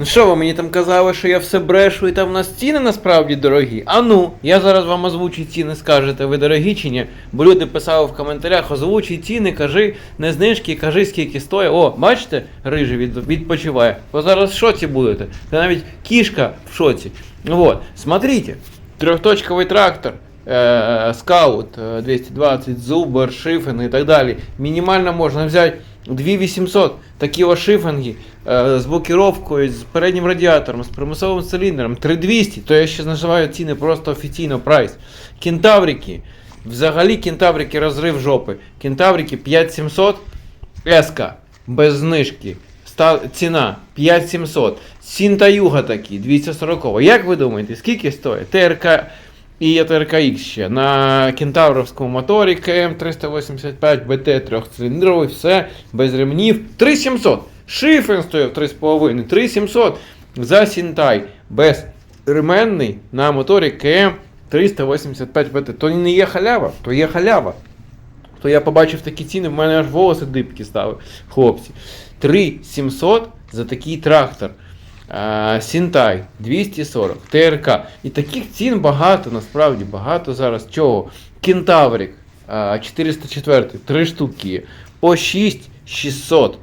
Ну що ви мені там казали, що я все брешу і там в нас ціни насправді дорогі? А ну, я зараз вам озвучу ціни, скажете, ви дорогі чи ні? Бо люди писали в коментарях, озвучуй ціни, кажи, не знижки, кажи скільки стоїть. О, бачите, рижий від, відпочиває. Ви зараз в шоці будете. Та навіть кішка в шоці. Вот, смотрите, трьохточковий трактор. Скаут е, 220, Зубер, Шифен і так далі. Мінімально можна взяти 2800 такі ось шифинги е, з блокіровкою, з переднім радіатором, з примусовим циліндром, 3200, то я ще називаю ціни просто офіційно прайс. Кентаврики, взагалі кентаврики розрив жопи. Кентаврики 5700, еска, без знижки. Ціна 5700. Сінтаюга такі, 240. Як ви думаєте, скільки стоїть? ТРК і є ТРКХ ще на кентавровському моторі КМ385 БТ трьохциліндровий, все без ремнів. 3700. Шифен стоїв 3,5. 3700 за Сінтай. Без ременний на моторі КМ385 БТ. То не є халява, то є халява. То я побачив такі ціни, в мене аж волоси дибки стали, хлопці. 3700 за такий трактор. Сінтай 240, ТРК. І таких цін багато, насправді багато зараз. Чого? Кентаврик 404, 3 штуки. По 6600.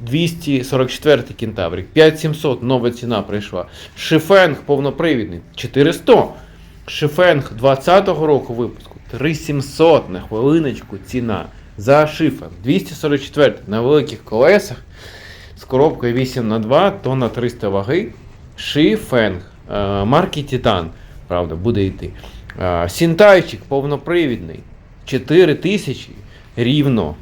244 кентаврик, 5700 нова ціна прийшла. Шифенг повнопривідний 400. Шифенг 20-го року випуску 3700 на хвилиночку ціна за шифенг 244 на великих колесах з коробкою 8 на 2 тонна 300 ваги. Шифенг е, марки Титан, правда, буде йти. Е, Сінтайчик повнопривідний 4000 рівно.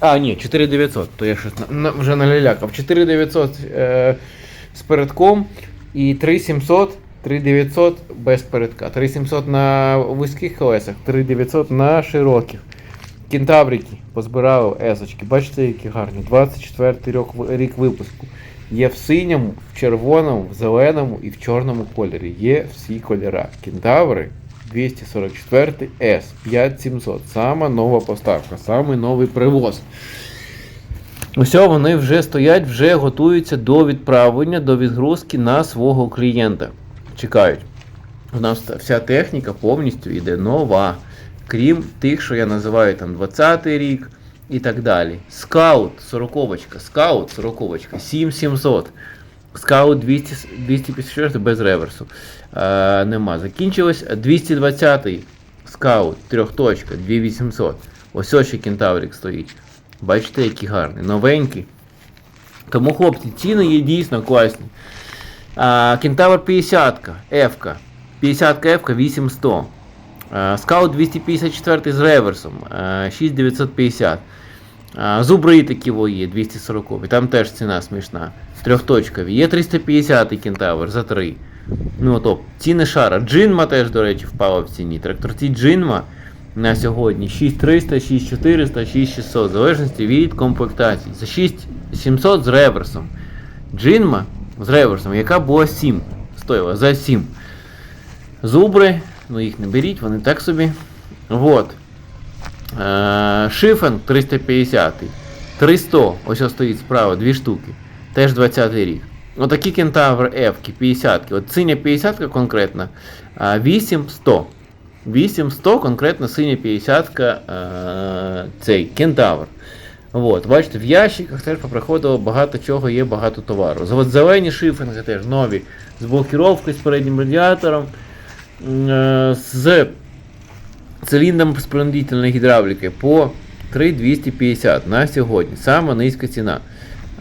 А, ні, 4900, то я щось вже налялякав. 4900 е, з передком і 3700, 3900 без передка. 3700 на вузьких колесах, 3900 на широких. Кентаврики позбирали есочки. Бачите, які гарні. 24 рік, випуску. Є в синьому, в червоному, в зеленому і в чорному кольорі. Є всі кольори. Кентаври 244 S 5700. Сама нова поставка, самий новий привоз. Усе, вони вже стоять, вже готуються до відправлення, до відгрузки на свого клієнта. Чекають. У нас вся техніка повністю йде нова. Крім тих, що я називаю там 20-й рік і так далі. Скаут 40 скаут 40 7700. Скаут 200, 254 без реверсу. Е, нема. Закінчилось 220-й скаут, трьохточка, 2800. Ось ось ще кентаврик стоїть. Бачите, який гарний, новенький. Тому, хлопці, ціни є дійсно класні. А, Кентавр 50, F, 50 F 8100. А, Скаут 254 з реверсом, 6950. Зубри такі є, 240. Там теж ціна смішна. Трьохточкові. Є 350 кентавр за 3. Ну топ. Ціни шара. Джинма теж, до речі, впала в ціні. Тракторці Джинма на сьогодні 6300, 6400, 6600, в залежності від комплектації. За 6700 з реверсом. Джинма з реверсом, яка була 7. Стоїла за 7. Зубри, ну їх не беріть, вони так собі. Вот. Е, Шифен 350. 300, ось ось стоїть справа, дві штуки. Теж 20 рік. Отакі кентавр F, 50. От синя 50 конкретно. 8100. 8100 конкретно синя 50 е, цей кентавр. От, бачите, в ящиках теж поприходило багато чого, є багато товару. Зелені шифинги теж нові, з блокіровкою, з переднім радіатором, з циліндром спринудительної гідравліки по 3250 на сьогодні. Сама низька ціна.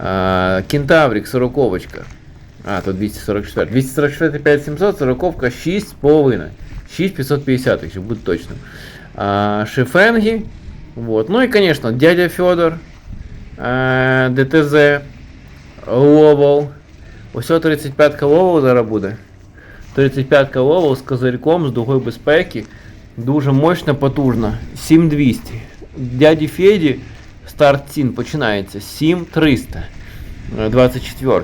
А, Кентаврик 40. А, то 244. 244 5700, 40 6,5. 6550, якщо бути точним. А, Шифенги. Вот. Ну і, конечно, дядя Федор. ДТЗ. Ловол. Ось 35 Ловол зараз буде. 35 Ловол з козирьком, з дугою безпеки. Дуже мощна, потужна. 7200. Дяді Феді старт цін починається 7300. е, 24.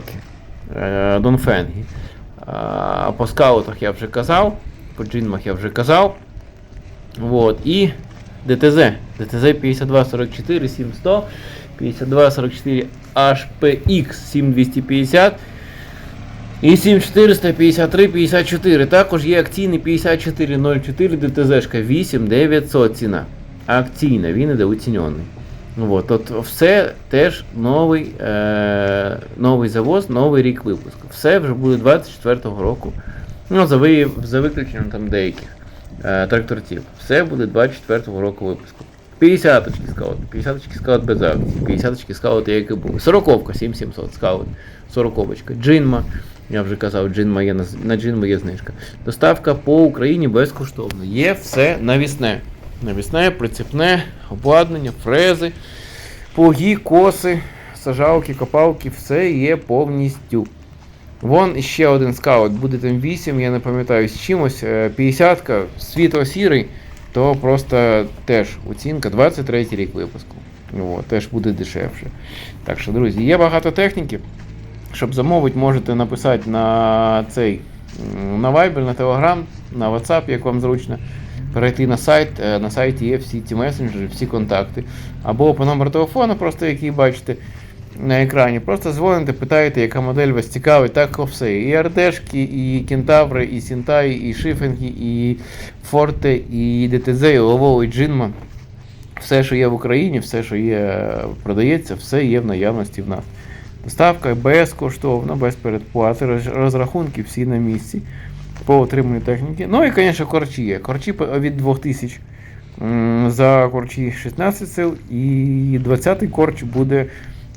е, Донфенгі. По скаутах я вже казав, по джинмах я вже казав. Вот. І ДТЗ. ДТЗ 5244 7100, 5244 HPX 7250. І 7400, 53, 54. Також є акційний 5404 ДТЗшка 8900 ціна. Акційна, він іде оцінений. Вот, от все теж новий, е, новий завоз, новий рік випуску. Все вже буде 24-го року. Ну, за, ви, за виключенням там деяких е, тракторців. Все буде 24-го року випуску. 50 очки скаут, 50 очки скаут без акцій, 50 очки скаут, як і був. 40-ка, 7700 скаут, 40-очка. Джинма, я вже казав, Джинма є на, на Джинма знижка. Доставка по Україні безкоштовно. Є все навісне. Навісне, прицепне, обладнання, фрези, плуги, коси, сажалки, копалки, все є повністю. Вон ще один скаут, буде там 8, я не пам'ятаю з чимось. 50-ка, світло-сірий, то просто теж оцінка 23 рік випуску. От, теж буде дешевше. Так що, друзі, є багато техніки. Щоб замовити, можете написати на цей на Viber, на Telegram, на WhatsApp, як вам зручно. Перейти на сайт. Е, На сайті є всі ці месенджери, всі контакти. Або по номеру телефону, просто який бачите на екрані. Просто дзвоните, питаєте, яка модель вас цікавить, так все. І РДшки, і Кентаври, і Сінтай, і Шифенги, і Форте, і ДТЗ, і Лово, і Джинма. Все, що є в Україні, все, що є, продається, все є в наявності в нас. Доставка безкоштовна, без передплати, розрахунки всі на місці по отриманню техніки. Ну і, звісно, корчі є. Корчі від 2000 за корчі 16 сил, і 20-й корч буде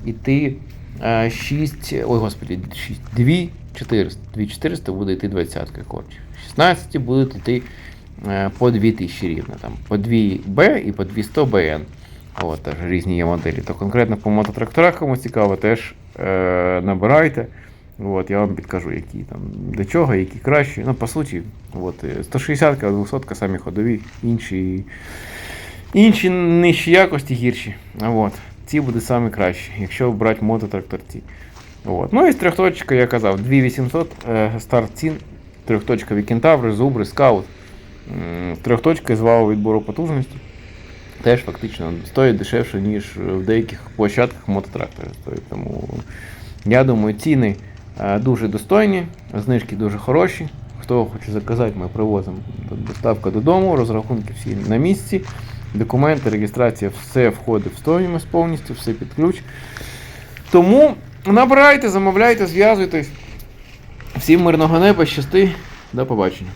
йти 6, ой господи, 6, 2400. 2400 буде йти 20-ка корч. 16 будуть йти е, по 2000 рівно, там, по 2Б і по 200 БН. От, теж різні є моделі. То конкретно по мототракторах, кому цікаво, теж е, набирайте. От, я вам підкажу, які там до чого, які кращі. Ну, по суті, от, 160 200 самі ходові, інші, інші нижчі якості гірші. От, ці будуть самі кращі, якщо брати мототракторці. От. Ну і з трьохточка я казав, 2800 е, старт цін, трьохточкові кентаври, зубри, скаут. М, Трьохточка з валу відбору потужності теж фактично стоїть дешевше, ніж в деяких площадках мототрактори. Тому я думаю, ціни е, дуже достойні, знижки дуже хороші. Хто хоче заказати, ми привозимо доставка додому, розрахунки всі на місці, документи, реєстрація, все входить в стоїмость повністю, все під ключ. Тому набирайте, замовляйте, зв'язуйтесь. Всім мирного неба, щасти, до побачення.